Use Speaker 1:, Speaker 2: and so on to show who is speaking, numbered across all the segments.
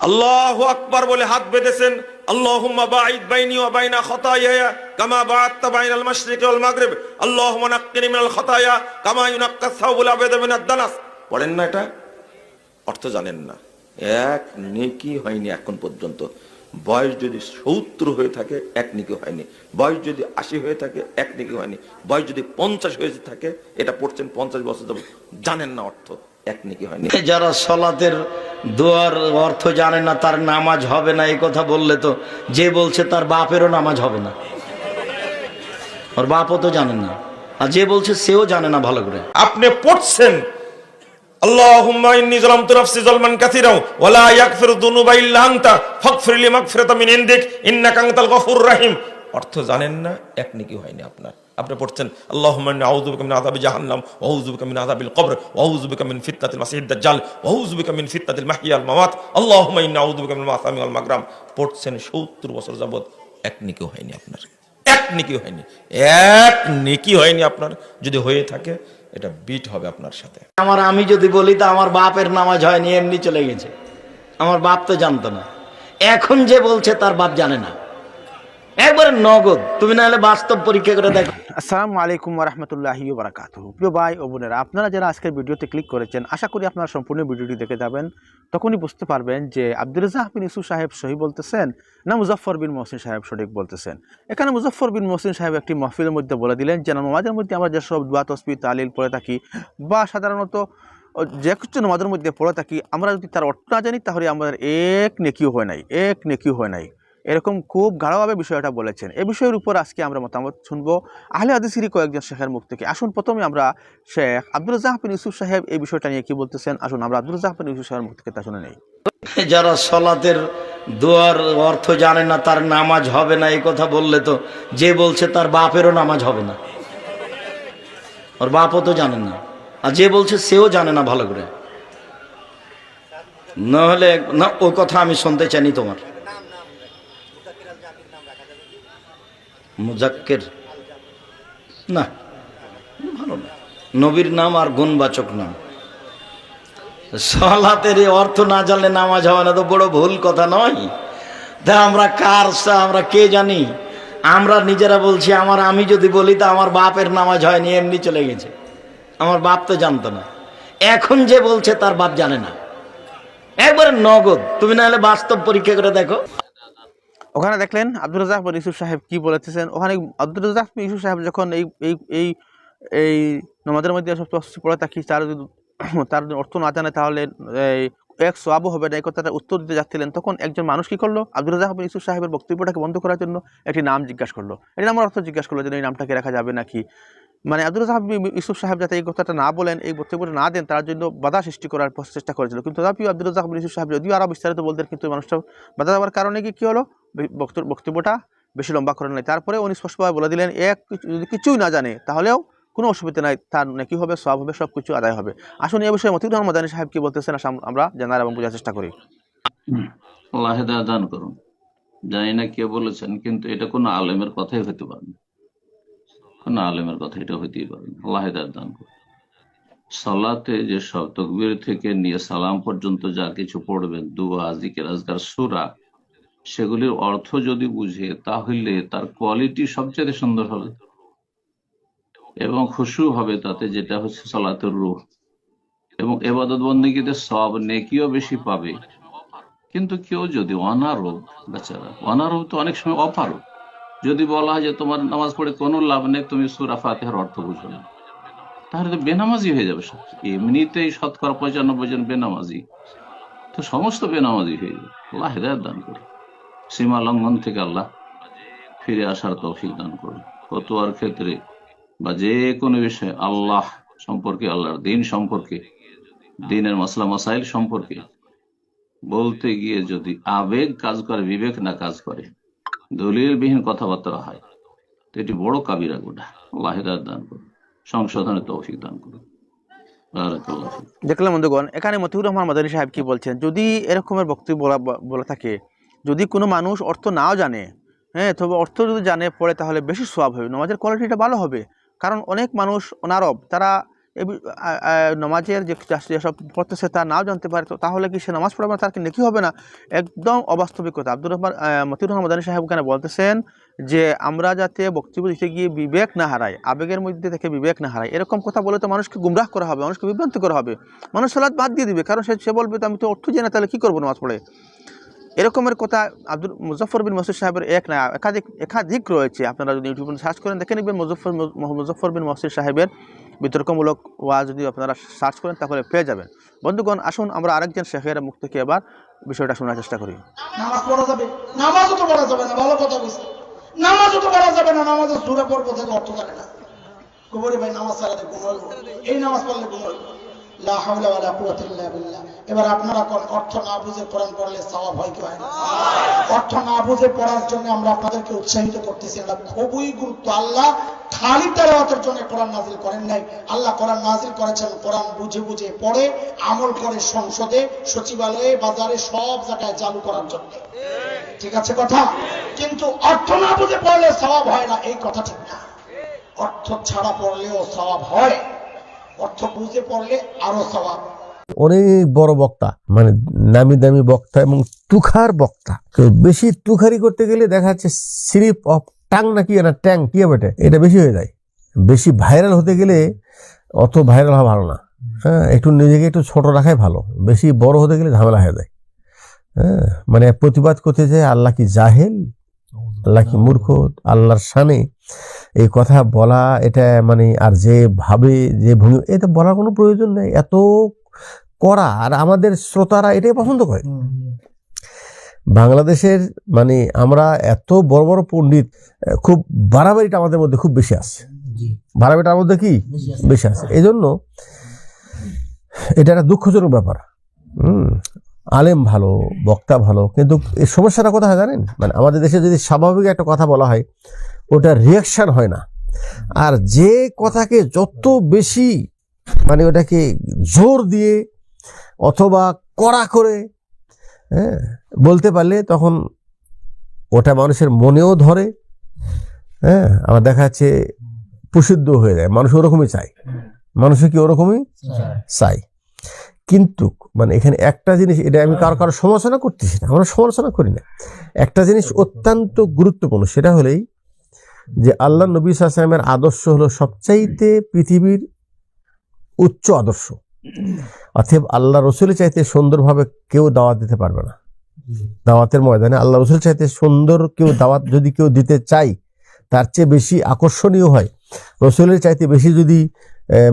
Speaker 1: আল্লাহ আকবার বলে হাত বেঁধেছেন পড়েন না এটা? অর্থ জানেন না। এক হয়নি এখন পর্যন্ত। বয়স যদি সত্তর হয়ে থাকে, এক নেকি হয়নি। বয়স যদি আশি হয়ে থাকে, এক নেকি হয়নি। বয়স যদি পঞ্চাশ হয়ে থাকে, এটা পড়ছেন পঞ্চাশ বছর জানেন না অর্থ। এক নেকি হয়নি
Speaker 2: যারা সলাতের দোয়ার অর্থ জানে না তার নামাজ হবে না এই কথা বললে তো যে বলছে তার বাপেরও নামাজ হবে না। ওর বাপও তো জানে না আর যে বলছে সেও জানে না ভালো করে।
Speaker 1: আপনি পড়ছেন আল্লাহুম্মা ইন্নী যালামতু নাফসি যালমান কাসীরা ওয়া লা ইয়াগফিরু যুনুবা ইল্লা আনতা ফাগফির লি মাগফিরাতাম মিন ইনদিক ইন্নাকা আনতাল গফুরুর রহিম। অর্থ জানেন না এক নেকি হয়নি আপনার। আপনি পড়ছেন মিন মিন মিন মিন মাসামি ওয়াল মাগরাম। পড়ছেন 70 বছর যাবত এক নেকি হয়নি আপনার, এক নেকি হয়নি, এক নিকি হয়নি আপনার, যদি হয়ে থাকে, এটা বিট হবে আপনার সাথে।
Speaker 2: আমার আমি যদি বলি, তা আমার বাপের নামাজ হয়নি, এমনি চলে গেছে। আমার বাপ তো জানতো না। এখন যে বলছে, তার বাপ জানে না। একবারে নগদ। তুমি না হলে বাস্তব পরীক্ষা করে দেখো।
Speaker 3: আসসালামু আলাইকুম রহমতুল্লাহি বারাকাত প্রিয় ভাই ও বোনেরা, আপনারা যারা আজকের ভিডিওতে ক্লিক করেছেন, আশা করি আপনারা সম্পূর্ণ ভিডিওটি দেখে যাবেন। তখনই বুঝতে পারবেন যে আব্দুল বিন ইসু সাহেব সহি বলতেছেন না মুজফর বিন মহসিন সাহেব সঠিক বলতেছেন। এখানে মুজফর বিন মহসিন সাহেব একটি মহফিলের মধ্যে বলে দিলেন যে, নামাজের মধ্যে আমরা যেসব দোয়া তসবি তালিল পড়ে থাকি বা সাধারণত যে কিছু নামাজের মধ্যে পড়ে থাকি, আমরা যদি তার অর্থ না জানি, তাহলে আমাদের এক নেকিও হয় নাই, এক নেকিও হয় নাই। এরকম খুব গাঢ়ভাবে বিষয়টা বলেছেন। এ বিষয়ের উপর আজকে আমরা মতামত শুনব। আহলে হাদিসিরি কয়েকজন শেখের মুখ থেকে। আসুন, প্রথমে আমরা শেখ আব্দুল রাজাহ বিন ইউসুফ সাহেব এই বিষয়টা নিয়ে কি বলতেছেন? আসুন, আমরা আব্দুল রাজাহ বিন ইউসুফ সাহেবের মুখ থেকে তা শুনে নেই।
Speaker 2: যারা সলাতের দোয়ার অর্থ জানে না, তার নামাজ হবে না, এই কথা বললে তো যে বলছে তার বাপেরও নামাজ হবে না। ওর বাপও তো জানে না। আর যে বলছে সেও জানে না ভালো করে। নাহলে না, ও কথা আমি শুনতে চাইনি তোমার। মুজাক্কের। না, ভালো না। নবীর নাম আর গুণবাচক নাম। সলাতের অর্থ না জানলে নামাজ হবে না, তো বড় ভুল কথা নয়। তা আমরা কার আমরা কে জানি? আমরা নিজেরা বলছি, আমার আমি যদি বলি, তা আমার বাপের নামাজ হয়নি, এমনি চলে গেছে। আমার বাপ তো জানতো না। এখন যে বলছে, তার বাপ জানে না। একবারে নগদ। তুমি না হলে বাস্তব পরীক্ষা করে দেখো।
Speaker 3: ওখানে দেখলেন আব্দুল রাজাক বিন ইউসুফ সাহেব কি বলেছেন? ওখানে আব্দুল রাজাক ইউসুফ সাহেব যখন এই এই এই এই নমাজের মধ্যে সব পড়ে থাকি তার যদি, তার অর্থ না জানে তাহলে এক সোয়াবও হবে না, এই কথাটা উত্তর দিতে যাচ্ছিলেন। তখন একজন মানুষ কী করল? আব্দুল রাজাক ইউসুফ সাহেবের বক্তব্যটাকে বন্ধ করার জন্য একটি নাম জিজ্ঞাসা করল। এটি নামের অর্থ জিজ্ঞাসা করল যে, এই নামটাকে রাখা যাবে নাকি? মানে আব্দুল বিন ইউসুফ সাহেব যাতে এই কথাটা না বলেন, এই বক্তব্যটা না দেন, তার জন্য বাধা সৃষ্টি করার চেষ্টা করেছিল। কিন্তু তথাপিও আব্দুল বিন ইউসুফ সাহেব যদিও আরও বিস্তারিত বলতেন, কিন্তু মানুষটা বাধা দেওয়ার কারণে কি হলো? বক্তব্যটা বেশি লম্বা করে নাই। তারপরে উনি স্পষ্টভাবে বলে দিলেন এক যদি কিছুই না জানে, তাহলেও কোনো অসুবিধা নাই, তার নাকি হবে? সব হবে সব কিছু আদায় হবে। আসুন এই বিষয়ে মতিউর রহমান মাদানী সাহেব কি বলতেছেন আমরা জানার এবং বোঝার চেষ্টা করি।
Speaker 4: আল্লাহ দান করুন। জানি না কে বলেছেন, কিন্তু এটা কোনো আলেমের কথাই হতে পারে না। কোনো আলেমের কথা, এটা হইতেই পারে না। আল্লাহ হেদায়ত দান করুন। সালাতে যে সব তকবীর থেকে নিয়ে সালাম পর্যন্ত যা কিছু পড়বেন, দুয়া, জিকের, আজকার, সুরা, সেগুলির অর্থ যদি বুঝে, তাহলে তার কোয়ালিটি সবচেয়ে সুন্দর হবে এবং খুশু হবে তাতে, যেটা হচ্ছে সালাতের রূহ। এবং এবাদত বন্দীতে সব নেকিও বেশি পাবে। কিন্তু কেউ যদি অনারোগ, বেচারা, অনারোগ তো অনেক সময় অপারগ। যদি বলা হয় যে তোমার নামাজ পড়ে কোনো লাভ নেই, তুমি সুরা ফাতেহার অর্থ বুঝো না। তাহলে তো বেনামাজি হয়ে যাবে সব। এমনিতেই শতকরা পঁচানব্বই জন বেনামাজি। তো সমস্ত বেনামাজি হয়ে যাবে। আল্লাহ হেদায়ত দান করুন সীমা লঙ্ঘন থেকে আল্লাহ ফিরে আসার তৌফিক দান করুন ফতোয়ার ক্ষেত্রে বা যে কোনো বিষয়ে আল্লাহ সম্পর্কে, আল্লাহর দিন সম্পর্কে, দিনের মাসলা মাসাইল সম্পর্কে বলতে গিয়ে যদি আবেগ কাজ করে, বিবেক না কাজ করে দলিলবিহীন কথাবার্তা হয়। তো এটি বড় কাবিরা গোটা আল্লাহ দান করুন। সংশোধনের তৌফিক দান করুন।
Speaker 3: দেখলাম বন্ধুগণ, এখানে মতিউর রহমান মাদানী সাহেব কি বলছেন? যদি এরকমের বক্তব্য বলা বলা থাকে, যদি কোনো মানুষ অর্থ নাও জানে হ্যাঁ তবে অর্থ যদি জানে পড়ে তাহলে বেশি সোয়াব হবে। নমাজের কোয়ালিটিটা ভালো হবে। কারণ অনেক মানুষ অনারব, তারা নামাজের যে যেসব পড়তেছে তা নাও জানতে পারে, তো তাহলে কি সে নামাজ পড়াবে তার কি নেকি হবে না? একদম অবাস্তবিকতা। আব্দুর রহমান মতিউর রহমান সাহেব এখানে বলতেছেন যে, আমরা যাতে বক্তব্য দিতে গিয়ে বিবেক না হারাই, আবেগের মধ্যে থেকে বিবেক না হারাই, এরকম কথা বলে তো মানুষকে গুমরাহ করা হবে, মানুষকে বিভ্রান্ত করা হবে। মানুষ সালাদ বাদ দিয়ে দিবে, কারণ সে সে বলবে তো আমি তো অর্থ জানি তাহলে কী করব নামাজ পড়ে? এরকমের কথা আব্দুল মুজফর বিন মসিদ সাহেবের এক না, একাধিক একাধিক রয়েছে। আপনারা যদি ইউটিউবে সার্চ করেন, দেখে নেবেন মুজফর মুজফর বিন মসিদ সাহেবের বিতর্কমূলক ওয়াজ যদি আপনারা সার্চ করেন, তাহলে পেয়ে যাবেন। বন্ধুগণ, আসুন আমরা আরেকজন শেখের মুখ থেকে এবার বিষয়টা শোনার চেষ্টা করি।
Speaker 5: নামাজ পড়া যাবে। না, ভালো কথা নামাজও তো পড়া যাবে না, নামাজের থেকে অর্থ থাকে না। ভাই, নামাজ এই নামাজ পড়লে পড়ে, আমল করে সংসদে, সচিবালয়ে, বাজারে সব জায়গায় চালু করার জন্য। ঠিক আছে কথা? কিন্তু অর্থ না বুঝে পড়লে স্বভাব হয় না, এই কথা ঠিক না। অর্থ ছাড়া পড়লেও স্বভাব হয়। অর্থ বুঝে পড়লে আরও স্বভাব।
Speaker 6: অনেক বড় বক্তা মানে নামি দামি বক্তা এবং তুখার বক্তা। তো বেশি তুখারি করতে গেলে দেখা যাচ্ছে সিরিপ অফ টাং নাকি না ট্যাং, কি হবে? এটা? বেশি হয়ে যায়। বেশি ভাইরাল হতে গেলে অত ভাইরাল হওয়া ভালো না। হ্যাঁ একটু নিজেকে একটু ছোট রাখাই ভালো। বেশি বড় হতে গেলে ঝামেলা হয়ে যায়। হ্যাঁ মানে প্রতিবাদ করতে যায় আল্লাহ কি জাহেল? আল্লাহ কি মূর্খ? আল্লাহর সানে এই কথা বলা এটা মানে আর যে ভাবে যে ভঙ্গি এটা বলার কোনো প্রয়োজন নেই। এত করা আর আমাদের শ্রোতারা এটাই পছন্দ করে। বাংলাদেশের মানে আমরা এত বড় বড় পণ্ডিত খুব বাড়াবাড়িটা আমাদের মধ্যে খুব বেশি আছে। বাড়াবাড়িটা আমাদের কি? বেশি আছে। এই জন্য এটা একটা দুঃখজনক ব্যাপার। হুম। আলেম ভালো বক্তা ভালো কিন্তু এই সমস্যাটা কোথায় জানেন? মানে আমাদের দেশে যদি স্বাভাবিক একটা কথা বলা হয় ওটা রিয়াকশান হয় না। আর যে কথাকে যত বেশি মানে ওটাকে জোর দিয়ে অথবা কড়া করে হ্যাঁ বলতে পারলে তখন ওটা মানুষের মনেও ধরে হ্যাঁ আবার দেখা যাচ্ছে প্রসিদ্ধ হয়ে যায়। মানুষ ওরকমই চায়। মানুষ কি ওরকমই চাই কিন্তু মানে এখানে একটা জিনিস এটা আমি কারও কারও সমালোচনা করতেছি না আমরা সমালোচনা করি না। একটা জিনিস অত্যন্ত গুরুত্বপূর্ণ সেটা হলেই যে আল্লাহ নবী সাল্লামের আদর্শ হলো সবচাইতে পৃথিবীর উচ্চ আদর্শ। অতএব আল্লাহ রসুলের চাইতে সুন্দরভাবে কেউ দাওয়াত দিতে পারবে না। দাওয়াতের ময়দানে আল্লাহ রসুল চাইতে সুন্দর কেউ দাওয়াত যদি কেউ দিতে চাই তার চেয়ে বেশি আকর্ষণীয় হয়। রসুলের চাইতে বেশি যদি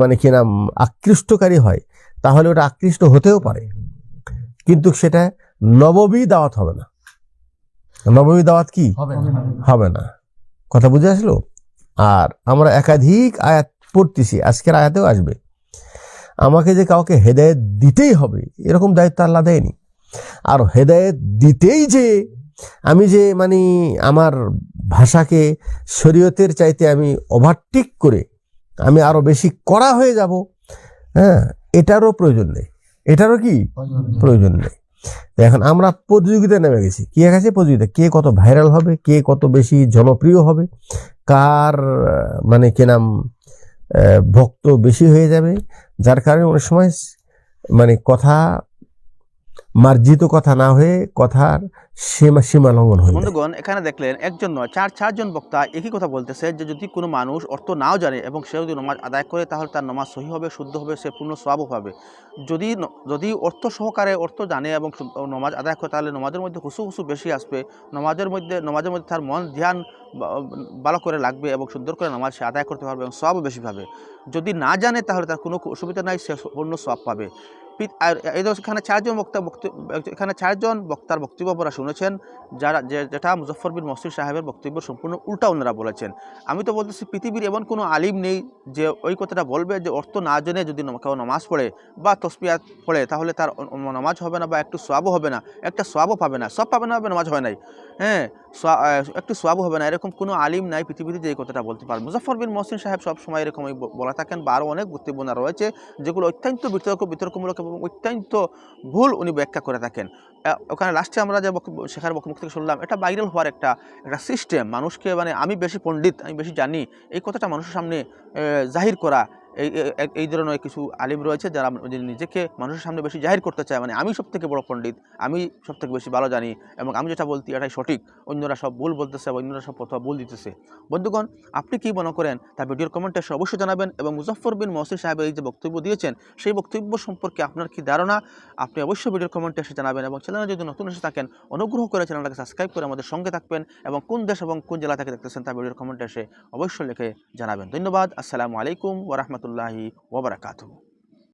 Speaker 6: মানে কি নাম আকৃষ্টকারী হয় তাহলে ওটা আকৃষ্ট হতেও পারে। কিন্তু সেটা নববী দাওয়াত হবে না। নবমী দাওয়াত কি? হবে না। কথা বুঝে আসলো? আর আমরা একাধিক আয়াত পড়তেছি আজকের আয়াতেও আসবে। আমাকে যে কাউকে হেদায়েত দিতেই হবে এরকম দায়িত্ব আল্লাহ দেয়নি। আর হেদায়েত দিতেই যে আমি যে মানে আমার ভাষাকে শরীয়তের চাইতে আমি ওভারটেক করে আমি আরও বেশি কড়া হয়ে যাব হ্যাঁ এটারও প্রয়োজন নেই। এটারও কি? প্রয়োজন নেই। এখন আমরা প্রতিযোগিতায় নেমে গেছি। কী গেছে প্রতিযোগিতা কে কত ভাইরাল হবে? কে কত বেশি জনপ্রিয় হবে? কার মানে কে নাম ভক্ত বেশি হয়ে যাবে? যার কারণে অনেক সময় মানে কথা মার্জিত কথা না হয়ে কথার সীমা সীমা লঙ্ঘন হয়ে
Speaker 3: বন্ধুগণ, এখানে দেখলেন একজন নয়, চার, চারজন বক্তা একই কথা বলতেছে যে যদি কোনো মানুষ অর্থ নাও জানে এবং সে যদি নমাজ আদায় করে, তাহলে তার নমাজ সহি হবে, শুদ্ধ হবে, সে পূর্ণ সবাবও পাবে যদি যদি অর্থ সহকারে অর্থ জানে এবং নমাজ আদায় করে, তাহলে নমাজের মধ্যে হুসু হুসু বেশি আসবে। নমাজের মধ্যে নমাজের মধ্যে তার মন ধ্যান ভালো করে লাগবে এবং সুন্দর করে নামাজ সে আদায় করতে পারবে এবং সবও বেশি পাবে। যদি না জানে, তাহলে তার কোনো অসুবিধা নাই, সে পূর্ণ সব পাবে। এখানে চারজন বক্তা এখানে চারজন বক্তার বক্তব্য আপনারা শুনেছেন, যারা যেটা মুজফর বিন মসির সাহেবের বক্তব্য সম্পূর্ণ উল্টা ওনারা বলেছেন। আমি তো বলতেছি, পৃথিবীর এমন কোনো আলিম নেই যে ওই কথাটা বলবে যে অর্থ না জেনে যদি কেউ নামাজ পড়ে বা তসপিয়াত পড়ে, তাহলে তার নামাজ হবে না বা একটু সোয়াবও হবে না, একটা সোয়াবও পাবে না, সব পাবে না, হবে নামাজ হয় নাই। হ্যাঁ একটু সোয়াবও হবে না, এরকম কোনো আলিম নাই পৃথিবীতে যে এই কথাটা বলতে পারে। মুজফর বিন মহসিন সাহেব সবসময় এরকমই বলা থাকেন, বা আরও অনেক বক্তব্য রয়েছে, যেগুলো অত্যন্ত বিতর্ক, বিতর্কমূলক এবং অত্যন্ত ভুল উনি ব্যাখ্যা করে থাকেন। ওখানে লাস্টে আমরা যে শেখার বক্তব্য থেকে শুনলাম, এটা ভাইরাল হওয়ার একটা একটা সিস্টেম মানুষকে মানে আমি বেশি পণ্ডিত, আমি বেশি জানি, এই কথাটা মানুষের সামনে জাহির করা এই, এই- ধরনের কিছু আলিম রয়েছে যারা নিজেকে মানুষের সামনে বেশি জাহির করতে চায়। মানে আমি সব থেকে বড় পণ্ডিত, আমি সব থেকে বেশি ভালো জানি এবং আমি যেটা বলছি এটাই সঠিক। অন্যরা সব ভুল বলতেছে এবং অন্যরা সব কথা ভুল দিতেছে। বন্ধুগণ, আপনি কি মনে করেন তা ভিডিওর কমেন্টে অবশ্যই জানাবেন এবং মুজফর বিন মহসিন সাহেবের এই যে বক্তব্য দিয়েছেন, সেই বক্তব্য সম্পর্কে আপনার কি ধারণা? আপনি অবশ্যই ভিডিওর কমেন্টে এসে জানাবেন এবং চ্যানেলে যদি নতুন এসে থাকেন, অনুগ্রহ করে চ্যানেলটাকে সাবস্ক্রাইব করে আমাদের সঙ্গে থাকবেন এবং কোন দেশ এবং কোন জেলা থেকে দেখতেছেন তা ভিডিওর কমেন্টে এসে অবশ্যই লিখে জানাবেন। ধন্যবাদ, আসসালামু আলাইকুম वरहमतुल्लाहि वबरकatuह